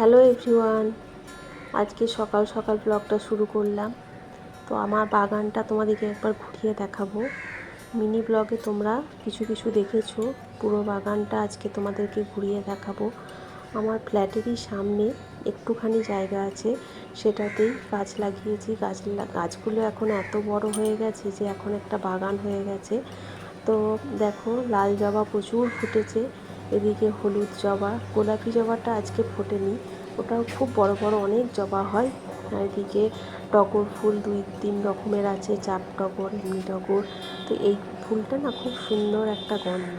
Hello everyone, আজকে সকাল সকাল ব্লগটা শুরু করলাম। তো আমার বাগানটা তোমাদেরকে একবার ঘুরিয়ে দেখাবো। মিনি ব্লগে তোমরা কিছু কিছু দেখেছ, পুরো বাগানটা আজকে তোমাদেরকে ঘুরিয়ে দেখাবো। আমার ফ্ল্যাটেরই সামনে একটুখানি জায়গা আছে, সেটাতেই গাছ লাগিয়েছি। গাছ গাছগুলো এখন এত বড় হয়ে গেছে যে এখন একটা বাগান হয়ে গেছে। তো দেখো, লাল জবা প্রচুর ফুটেছে, এদিকে হলুদ জবা, গোলাপি জবাটা আজকে ফোটেনি। ওটাও খুব বড় বড় অনেক জবা হয়। আর এদিকে টগর ফুল, দুই তিন রকমের আছে চাপ টগর, এমনি টগর। তো এই ফুলটা না খুব সুন্দর একটা গন্ধ।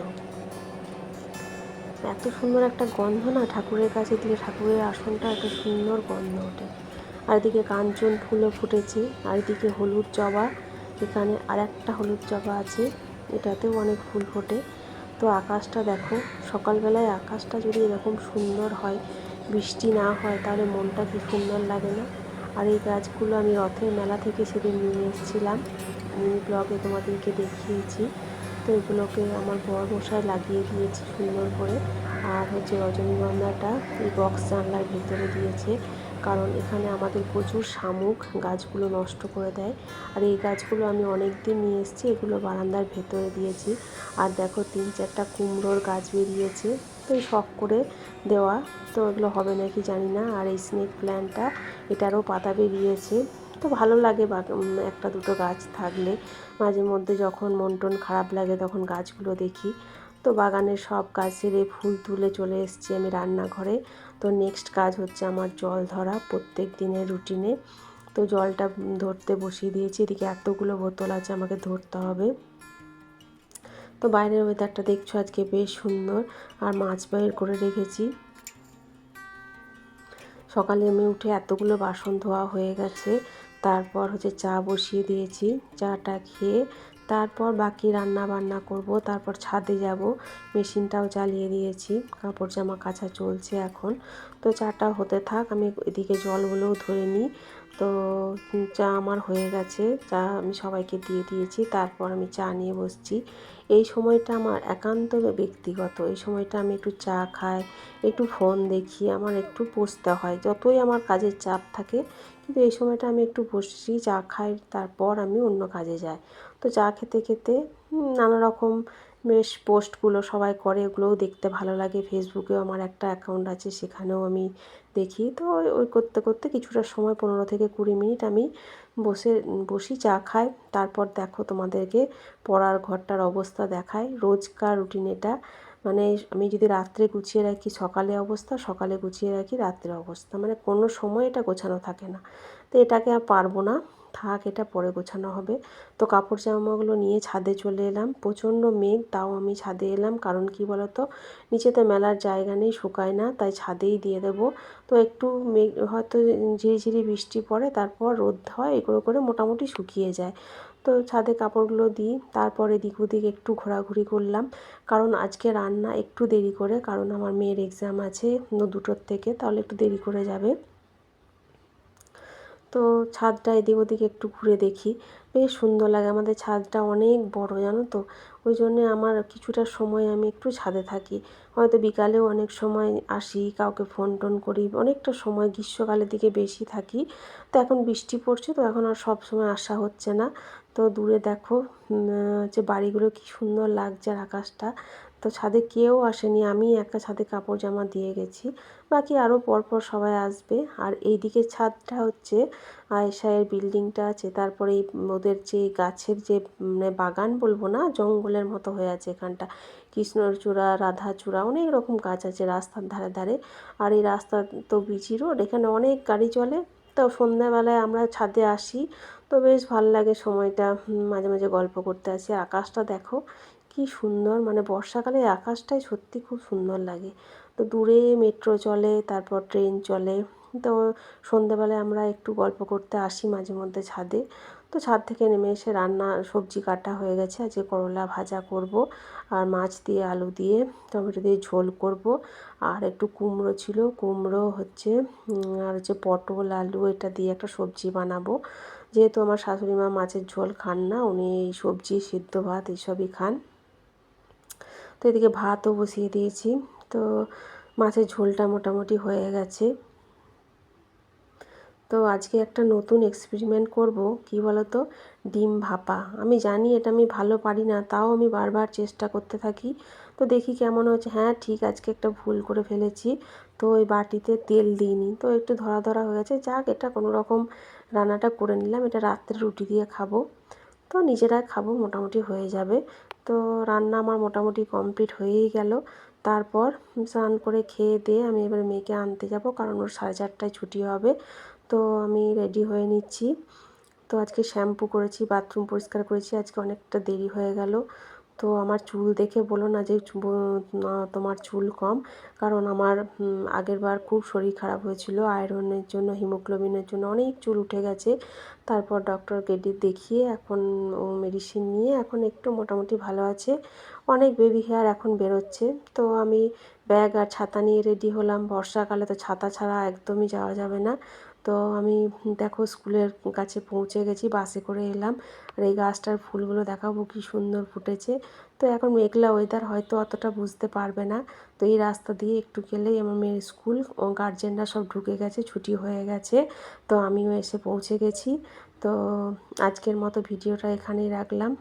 এত সুন্দর একটা গন্ধ না ঠাকুরের কাছে দিলে ঠাকুরের আসনটা এত সুন্দর গন্ধ ওঠে। আর এদিকে কাঞ্চন ফুলও ফুটেছে আর এদিকে হলুদ জবা। এখানে আর একটা হলুদ জবা আছে, এটাতেও অনেক ফুল ফোটে। তো আকাশটা দেখো, সকালবেলায় আকাশটা যদি এরকম সুন্দর হয়, বৃষ্টি না হয়, তাহলে মনটা কি সুন্দর লাগে না? আর এই গাছগুলো আমি রথের মেলা থেকে সেদিন নিয়ে এসেছিলাম। মিনি ব্লগে তোমাদেরকে দেখিয়েছি। তো এগুলোকে আমার বর মশাই লাগিয়ে দিয়েছি সুন্দর করে। আর হচ্ছে রজনীগন্ধাটা এই বক্স জানলার ভিতরে দিয়েছে। কারণ এখানে আমাদের প্রচুর শামুক গাছগুলো নষ্ট করে দেয়। আর এই গাছগুলো আমি অনেক দিন নিয়ে এসেছি, এগুলো বারান্দার ভেতরে দিয়েছি। আর দেখো, তিন চারটা কুমড়োর গাছ বেরিয়েছে। তো শখ করে দেওয়া, তো এগুলো হবে নাকি জানি না। আর এই স্নেক প্ল্যান্টটা, এটারও পাতা বেরিয়েছে। তো ভালো লাগে একটা দুটো গাছ থাকলে। মাঝে মধ্যে যখন মন টন খারাপ লাগে তখন গাছগুলো দেখি। তো বাগানের সব সেরে ফুল তুলে চলে এসেছি আমি রান্নাঘরে। তো নেক্সট কাজ হচ্ছে আমার জল ধরা প্রত্যেক দিনের রুটিনে তো জলটা ধরতে বসিয়ে দিয়েছি, এদিকে এতগুলো বোতল আছে আমাকে ধরতে হবে। তো বাইরের ওয়েদারটা দেখছ আজকে বেশ সুন্দর, আর মাছ বাইর করে রেখেছি। সকালে আমি উঠে এতগুলো বাসন ধোয়া হয়ে গেছে, তারপর হচ্ছে চা বসিয়ে দিয়েছি, চাটা খেয়ে তারপর বাকি রান্না বান্না করব, তারপর ছাদে যাব। মেশিনটাও চালিয়ে দিয়েছি, কাপড় জামা কাচা চলছে এখন। তো চাটা হতে থাক, আমি এদিকে জলগুলোও ধরে নিই। তো চা আমার হয়ে গেছে, চা আমি সবাইকে দিয়ে দিয়েছি, তারপর আমি চা নিয়ে বসছি। এই সময়টা আমার একান্ত ব্যক্তিগত, এই সময়টা আমি একটু চা খাই, একটু ফোন দেখি, আমার একটু বসতে হয়। যতই আমার কাজের চাপ থাকে, কিন্তু এই সময়টা আমি একটু বসি চা খাই, তারপর আমি অন্য কাজে যাই। তো চা খেতে খেতে নানা রকম বেশ পোস্টগুলো সবাই করে, ওগুলোও দেখতে ভালো লাগে। ফেসবুকেও আমার একটা অ্যাকাউন্ট আছে, সেখানেও আমি দেখি। তো ওই করতে করতে কিছুটা সময়, পনেরো থেকে কুড়ি মিনিট আমি বসে, বসি, চা খাই। তারপর দেখো তোমাদেরকে পড়ার ঘরটার অবস্থা দেখায় রোজকার রুটিন এটা। মানে আমি যদি রাত্রে গুছিয়ে রাখি, সকালে অবস্থা, সকালে গুছিয়ে রাখি, রাত্রে অবস্থা। মানে কোনো সময় এটা গোছানো থাকে না। তো এটাকে আর পারব না। থাক, এটা পরে গোছানো হবে। তো কাপড় জামাগুলো নিয়ে ছাদে চলে এলাম। প্রচণ্ড মেঘ, তাও আমি ছাদে এলাম। কারণ কি বলতো? নিচেতে মেলার জায়গা নেই, শুকায় না, তাই ছাদেই দিয়ে দেবো। তো একটু মেঘ, হয়তো ঝিরিঝিরি বৃষ্টি পড়ে, তারপর রোদ হয় এগুলো করে মোটামুটি শুকিয়ে যায়। তো ছাদে কাপড়গুলো দিই, তারপরে এদিক ওদিক একটু ঘোরাঘুরি করলাম। কারণ আজকে রান্না একটু দেরি করে, কারণ আমার মেয়ের এক্সাম আছে দুটোর থেকে, তাহলে একটু দেরি করে যাবে। তো ছাদটা এদিক ওদিক একটু ঘুরে দেখি। বেশ সুন্দর লাগে, আমাদের ছাদটা অনেক বড়, জানো তো? ওই জন্যে আমার কিছুটা সময় আমি একটু ছাদে থাকি। হয়তো বিকালেও অনেক সময় আসি, কাউকে ফোন টোন করি, অনেকটা সময় গ্রীষ্মকালের দিকে বেশি থাকি। তো এখন বৃষ্টি পড়ছে, তো এখন আর সব সময় আসা হচ্ছে না। তো দূরে দেখো যে বাড়িগুলো কি সুন্দর লাগছে আর আকাশটা। তো ছাদে কেউ আসেনি, আমি একটা ছাদে কাপড় জামা দিয়ে গেছি। বাকি আরও পরপর সবাই আসবে। আর এই দিকের ছাদটা হচ্ছে আয়েশায়ের বিল্ডিংটা আছে। তারপরে এই ওদের যে গাছের যে মানে বাগান বলব না, জঙ্গলের মতো হয়ে আছে এখানটা। কৃষ্ণচূড়া, রাধাচূড়া অনেক রকম গাছ আছে রাস্তার ধারে ধারে। আর এই রাস্তা তো বিচি রোড, এখানে অনেক গাড়ি চলে। তো সন্ধ্যাবেলায় আমরা ছাদে আসি। তো বেশ ভালো লাগে সময়টা মাঝে মাঝে গল্প করতে আসি। আকাশটা দেখো কি সুন্দর মানে বর্ষাকালে আকাশটাই সত্যি খুব সুন্দর লাগে। তো দূরে মেট্রো চলে, তারপর ট্রেন চলে। তো সন্ধেবেলায় আমরা একটু গল্প করতে আসি মাঝে মধ্যে ছাদে। তো ছাদ থেকে নেমে এসে রান্না, সবজি কাটা হয়ে গেছে। আজকে করলা ভাজা করব আর মাছ দিয়ে আলু দিয়ে, টমেটো দিয়ে ঝোল করব। আর একটু কুমড়ো ছিল, কুমড়ো হচ্ছে আর হচ্ছে পটল, আলু, এটা দিয়ে একটা সবজি বানাবো। যেহেতু আমার শাশুড়ি মা মাছের ঝোল খান না, উনি এই সবজি, সিদ্ধ ভাত এইসবই খান। তো এদিকে ভাতও বসিয়ে দিয়েছি। তো মাছের ঝোলটা মোটামুটি হয়ে গেছে। তো আজকে একটা নতুন এক্সপেরিমেন্ট করব, কি তো ডিম ভাপা। আমি জানি এটা আমি ভালো পারি না, তাও আমি বারবার চেষ্টা করতে থাকি। তো দেখি কেমন হচ্ছে। হ্যাঁ ঠিক আজকে একটা ভুল করে ফেলেছি। তো ওই বাটিতে তেল দিইনি। তো একটু ধরা ধরা হয়ে গেছে। যাক, এটা কোনো রকম রান্নাটা করে নিলাম। এটা রাত্রে রুটি দিয়ে খাব। তো নিজেরা খাব, মোটামুটি হয়ে যাবে। তো রান্না আমার মোটামুটি কমপ্লিট হয়েই গেল। তারপর স্নান করে খেয়ে দিয়ে আমি এবার মেয়েকে আনতে যাব, কারণ ওর সাড়ে চারটায় ছুটি হবে। তো আমি রেডি হয়ে নিচ্ছি। তো আজকে শ্যাম্পু করেছি বাথরুম পরিষ্কার করেছি, আজকে অনেকটা দেরি হয়ে গেল। তো আমার চুল দেখে বলো না যে তোমার চুল কম। কারণ আমার আগের বার খুব শরীর খারাপ হয়েছিল আয়রনের জন্য হিমোগ্লোবিনের জন্য অনেক চুল উঠে গেছে। তারপর ডক্টর গেডি দেখিয়ে এখন ও মেডিসিন নিয়ে এখন একটু মোটামুটি ভালো আছে। অনেক বেবি হেয়ার এখন বেরোচ্ছে। তো আমি ব্যাগ আর ছাতা নিয়ে রেডি হলাম। বর্ষাকালে তো ছাতা ছাড়া একদমই যাওয়া যাবে না। তো আমি, দেখো স্কুলের কাছে পৌঁছে গেছি, বাসে করে এলাম। আর এই গাছটার ফুলগুলো দেখাবো, কি সুন্দর ফুটেছে। তো এখন মেঘলা ওয়েদার হয়তো অতটা বুঝতে পারবে না। তো এই রাস্তা দিয়ে একটু গেলেই আমার মেয়ের স্কুল, ও গার্জেনরা সব ঢুকে গেছে, ছুটি হয়ে গেছে। তো আমিও এসে পৌঁছে গেছি। তো আজকের মতো ভিডিওটা এখানেই রাখলাম।